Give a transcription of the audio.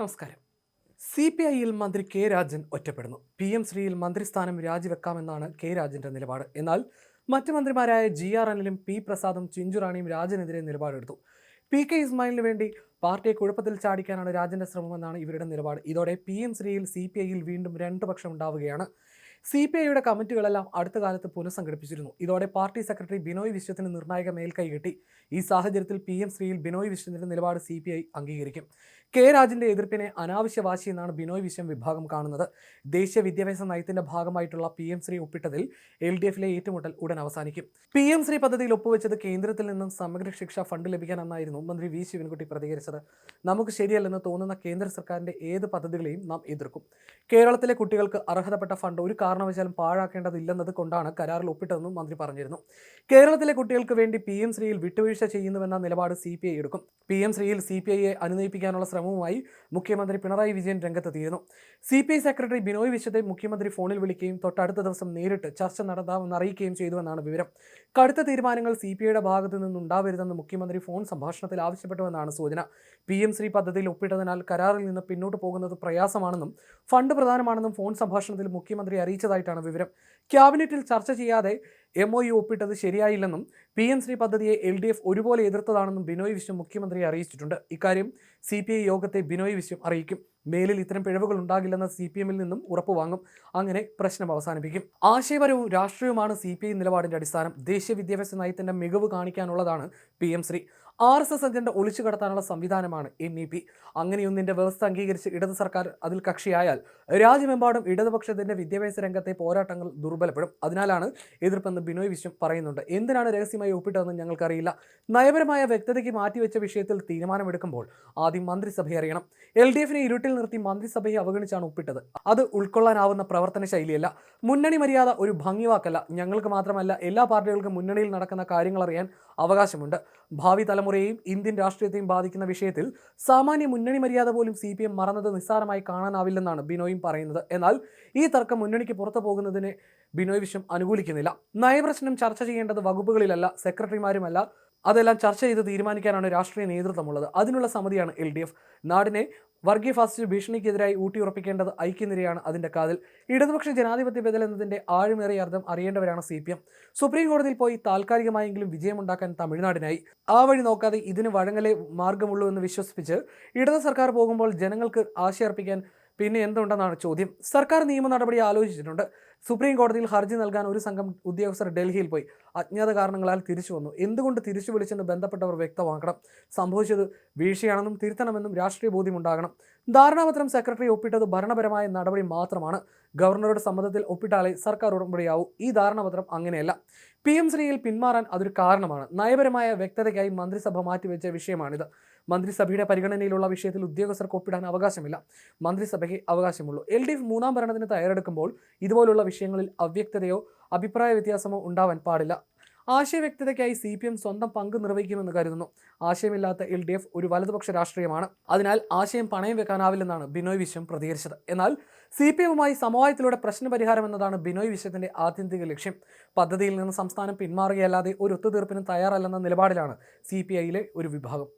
നമസ്കാരം. C P ഐയിൽ മന്ത്രി കെ രാജൻ ഒറ്റപ്പെടുന്നു. പി എം ശ്രീയിൽ മന്ത്രിസ്ഥാനം രാജിവെക്കാമെന്നാണ് കെ രാജന്റെ നിലപാട്. എന്നാൽ മറ്റ് മന്ത്രിമാരായ ജി ആർ അനിലും പി പ്രസാദും ചിഞ്ചുറാണിയും രാജനെതിരെ നിലപാടെടുത്തു. പി കെ ഇസ്മായിലിന് വേണ്ടി പാർട്ടിയെ കുഴപ്പത്തിൽ ചാടിക്കാനാണ് രാജന്റെ ശ്രമമെന്നാണ് ഇവരുടെ നിലപാട്. ഇതോടെ പി എം ശ്രീയിൽ സി പി ഐയിൽ വീണ്ടും രണ്ട് പക്ഷം ഉണ്ടാവുകയാണ്. സി പി ഐയുടെ കമ്മിറ്റികളെല്ലാം അടുത്ത കാലത്ത് പുനഃസംഘടിപ്പിച്ചിരുന്നു. ഇതോടെ പാർട്ടി സെക്രട്ടറി ബിനോയ് വിശ്വത്തിന് നിർണായക മേൽക്കൈ കിട്ടി. ഈ സാഹചര്യത്തിൽ പി എം ശ്രീയിൽ ബിനോയ് വിശ്വത്തിന്റെ നിലപാട് സി പി ഐ അംഗീകരിക്കും. കെ രാജിന്റെ എതിർപ്പിനെ അനാവശ്യ വാശി എന്നാണ് ബിനോയ് വിശ്വം വിഭാഗം കാണുന്നത്. ദേശീയ വിദ്യാഭ്യാസ നയത്തിന്റെ ഭാഗമായിട്ടുള്ള പി എം ശ്രീ ഒപ്പിട്ടതിൽ എൽ ഡി എഫിലെ ഏറ്റുമുട്ടൽ ഉടൻ അവസാനിക്കും. പി എം ശ്രീ പദ്ധതിയിൽ ഒപ്പുവെച്ചത് കേന്ദ്രത്തിൽ നിന്നും സമഗ്ര ശിക്ഷാ ഫണ്ട് ലഭിക്കാനെന്നായിരുന്നു മന്ത്രി വി ശിവൻകുട്ടി പ്രതികരിച്ചത്. നമുക്ക് ശരിയല്ലെന്ന് തോന്നുന്ന കേന്ദ്ര സർക്കാരിന്റെ ഏത് പദ്ധതികളെയും നാം എതിർക്കും. കേരളത്തിലെ കുട്ടികൾക്ക് അർഹതപ്പെട്ട ഫണ്ട് ഒരു കാരണവശാലും പാഴാക്കേണ്ടതില്ലെന്നത് കൊണ്ടാണ് കരാറിൽ ഒപ്പിട്ടതെന്നും മന്ത്രി പറഞ്ഞിരുന്നു. കേരളത്തിലെ കുട്ടികൾക്ക് വേണ്ടി പി എം ശ്രീയിൽ വിട്ടുവീഴ്ച ചെയ്യുന്നുവെന്ന നിലപാട് സി പി ഐ എടുക്കും. പി എം ശ്രീയിൽ സി പി ഐയെ അനുനയിപ്പിക്കാനുള്ള ശ്രമവുമായി മുഖ്യമന്ത്രി പിണറായി വിജയൻ രംഗത്തെത്തിയിരുന്നു. C P I secretary Binoy വിശ്വത്തെ മുഖ്യമന്ത്രി ഫോണിൽ വിളിക്കുകയും തൊട്ടടുത്ത ദിവസം നേരിട്ട് ചർച്ച നടത്താമെന്ന് അറിയിക്കുകയും ചെയ്തുവെന്നാണ് വിവരം. കടുത്ത തീരുമാനങ്ങൾ സി പി ഐയുടെ ഭാഗത്തു നിന്നുണ്ടാവരുതെന്ന് മുഖ്യമന്ത്രി ഫോൺ സംഭാഷണത്തിൽ ആവശ്യപ്പെട്ടുവെന്നാണ് സൂചന. പി എം ശ്രീ പദ്ധതിയിൽ ഒപ്പിട്ടതിനാൽ കരാറിൽ നിന്ന് പിന്നോട്ട് പോകുന്നത് പ്രയാസമാണെന്നും ഫണ്ട് പ്രധാനമാണെന്നും ഫോൺ സംഭാഷണത്തിൽ മുഖ്യമന്ത്രി അറിയിച്ചതായിട്ടാണ് വിവരം. ക്യാബിനറ്റിൽ ചർച്ച ചെയ്യാതെ എം ഒ യു ഒപ്പിട്ടത് ശരിയായില്ലെന്നും പി എം ശ്രീ പദ്ധതിയെ എൽ ഡി എഫ് ഒരുപോലെ എതിർത്തതാണെന്നും ബിനോയ് വിശ്വം മുഖ്യമന്ത്രിയെ അറിയിച്ചിട്ടുണ്ട്. ഇക്കാര്യം സി പി ഐ യോഗത്തെ ബിനോയ് വിശ്വം അറിയിക്കും. മേലിൽ ഇത്തരം പിഴവുകൾ ഉണ്ടാകില്ലെന്ന സി പി എമ്മിൽ നിന്നും ഉറപ്പ് വാങ്ങും അങ്ങനെ പ്രശ്നം അവസാനിപ്പിക്കും. ആശയപരവും രാഷ്ട്രീയവുമാണ് സി പി ഐ നിലപാടിന്റെ അടിസ്ഥാനം. ദേശീയ വിദ്യാഭ്യാസ നയത്തിന്റെ മികവ് കാണിക്കാനുള്ളതാണ് P M Shri. R S S agenda ഒളിച്ചു കടത്താനുള്ള സംവിധാനമാണ് എൻ ഇ പി. അങ്ങനെയൊന്നിന്റെ വ്യവസ്ഥ അംഗീകരിച്ച് ഇടത് സർക്കാർ അതിൽ കക്ഷിയായാൽ രാജ്യമെമ്പാടും ഇടതുപക്ഷത്തിന്റെ വിദ്യാഭ്യാസ രംഗത്തെ പോരാട്ടങ്ങൾ ദുർബലപ്പെടും. അതിനാലാണ് എതിർപ്പെന്ന് ബിനോയ് വിശ്വം പറയുന്നുണ്ട്. എന്തിനാണ് രഹസ്യമായി ഒപ്പിട്ടതെന്ന് ഞങ്ങൾക്കറിയില്ല. നയപരമായ വ്യക്തതയ്ക്ക് മാറ്റിവെച്ച വിഷയത്തിൽ തീരുമാനമെടുക്കുമ്പോൾ ആദ്യം മന്ത്രിസഭയെ അറിയണം. എൽ ഡി എഫിനെ ഇരുട്ടിൽ നിർത്തി മന്ത്രിസഭയെ അവഗണിച്ചാണ് ഒപ്പിട്ടത്. അത് ഉൾക്കൊള്ളാനാവുന്ന പ്രവർത്തന ശൈലിയല്ല. മുന്നണി മര്യാദ ഒരു ഭംഗിവാക്കല്ല. ഞങ്ങൾക്ക് മാത്രമല്ല എല്ലാ പാർട്ടികൾക്കും മുന്നണിയിൽ നടക്കുന്ന കാര്യങ്ങൾ അറിയാൻ അവകാശമുണ്ട്. ഭാവി തലമുറയെയും ഇന്ത്യൻ രാഷ്ട്രീയത്തെയും ബാധിക്കുന്ന വിഷയത്തിൽ സാമാന്യ മുന്നണി മര്യാദ പോലും സി പി എം മറന്നത് നിസ്സാരമായി കാണാനാവില്ലെന്നാണ് ബിനോയും പറയുന്നത്. എന്നാൽ ഈ തർക്കം മുന്നണിക്ക് പുറത്തു പോകുന്നതിനെ ബിനോയ് വിശ്വം അനുകൂലിക്കുന്നില്ല. നയപ്രശ്നം ചർച്ച ചെയ്യേണ്ടത് വകുപ്പുകളിലല്ല സെക്രട്ടറിമാരുമല്ല. അതെല്ലാം ചർച്ച ചെയ്ത് തീരുമാനിക്കാനാണ് രാഷ്ട്രീയ നേതൃത്വമുള്ളത്. അതിനുള്ള സമിതിയാണ് എൽ ഡി എഫ്. നാടിനെ വർഗീയ ഫാസിസ്റ്റ് ഭീഷണിക്കെതിരായി ഊട്ടിയുറപ്പിക്കേണ്ടത് ഐക്യനിരയാണ് അതിന്റെ കാതിൽ. ഇടതുപക്ഷ ജനാധിപത്യ ബദൽ എന്നതിന്റെ ആഴമേറിയ അർത്ഥം അറിയേണ്ടവരാണ് സി പി എം. സുപ്രീം കോടതിയിൽ പോയി താൽക്കാലികമായെങ്കിലും വിജയമുണ്ടാക്കാൻ തമിഴ്നാടിനായി. ആ വഴി നോക്കാതെ ഇതിന് വഴങ്ങലേ മാർഗമുള്ളൂ എന്ന് വിശ്വസിപ്പിച്ച് ഇടത് സർക്കാർ പോകുമ്പോൾ ജനങ്ങൾക്ക് ആശയർപ്പിക്കാൻ പിന്നെ എന്തുണ്ടെന്നാണ് ചോദ്യം. സർക്കാർ നിയമ നടപടി ആലോചിച്ചിട്ടുണ്ട്. സുപ്രീം കോടതിയിൽ ഹർജി നൽകാൻ ഒരു സംഘം ഉദ്യോഗസ്ഥർ ഡൽഹിയിൽ പോയി. അജ്ഞാത കാരണങ്ങളാൽ തിരിച്ചു വന്നു. എന്തുകൊണ്ട് തിരിച്ചു വിളിച്ചെന്ന് ബന്ധപ്പെട്ടവർ വ്യക്തമാക്കണം. സംഭവിച്ചത് വീഴ്ചയാണെന്നും തിരുത്തണമെന്നും രാഷ്ട്രീയ ബോധ്യമുണ്ടാകണം. ധാരണാപത്രം സെക്രട്ടറി ഒപ്പിട്ടത് ഭരണപരമായ നടപടി മാത്രമാണ്. ഗവർണറുടെ സമ്മതത്തിൽ ഒപ്പിട്ടാലേ സർക്കാർ ഉടമ്പടിയാവൂ. ഈ ധാരണാപത്രം അങ്ങനെയല്ല. പി എം ശ്രീയിൽ പിന്മാറാൻ അതൊരു കാരണമാണ്. നയപരമായ വ്യക്തതയ്ക്കായി മന്ത്രിസഭ മാറ്റിവെച്ച വിഷയമാണിത്. മന്ത്രിസഭയുടെ പരിഗണനയിലുള്ള വിഷയത്തിൽ ഉദ്യോഗസ്ഥർക്ക് ഒപ്പിടാൻ അവകാശമില്ല. മന്ത്രിസഭയ്ക്ക് അവകാശമുള്ളൂ. എൽ ഡി എഫ് മൂന്നാം ഭരണത്തിന് തയ്യാറെടുക്കുമ്പോൾ ഇതുപോലുള്ള വിഷയങ്ങളിൽ അവ്യക്തതയോ അഭിപ്രായ വ്യത്യാസമോ ഉണ്ടാവാൻ പാടില്ല. ആശയവ്യക്തതയ്ക്കായി സി പി എം സ്വന്തം പങ്ക് നിർവഹിക്കുമെന്ന് കരുതുന്നു. ആശയമില്ലാത്ത എൽ ഡി എഫ് ഒരു വലതുപക്ഷ രാഷ്ട്രീയമാണ്. അതിനാൽ ആശയം പണയം വെക്കാനാവില്ലെന്നാണ് ബിനോയ് വിശ്വം പ്രതികരിച്ചത്. എന്നാൽ സി പി എമ്മുമായി സമവായത്തിലൂടെ പ്രശ്നപരിഹാരം എന്നതാണ് ബിനോയ് വിശ്വത്തിന്റെ ആത്യന്തിക ലക്ഷ്യം. പദ്ധതിയിൽ നിന്ന് സംസ്ഥാനം പിന്മാറുകയല്ലാതെ ഒരു ഒത്തുതീർപ്പിനും തയ്യാറല്ലെന്ന നിലപാടിലാണ് സി പി ഐയിലെ ഒരു വിഭാഗം.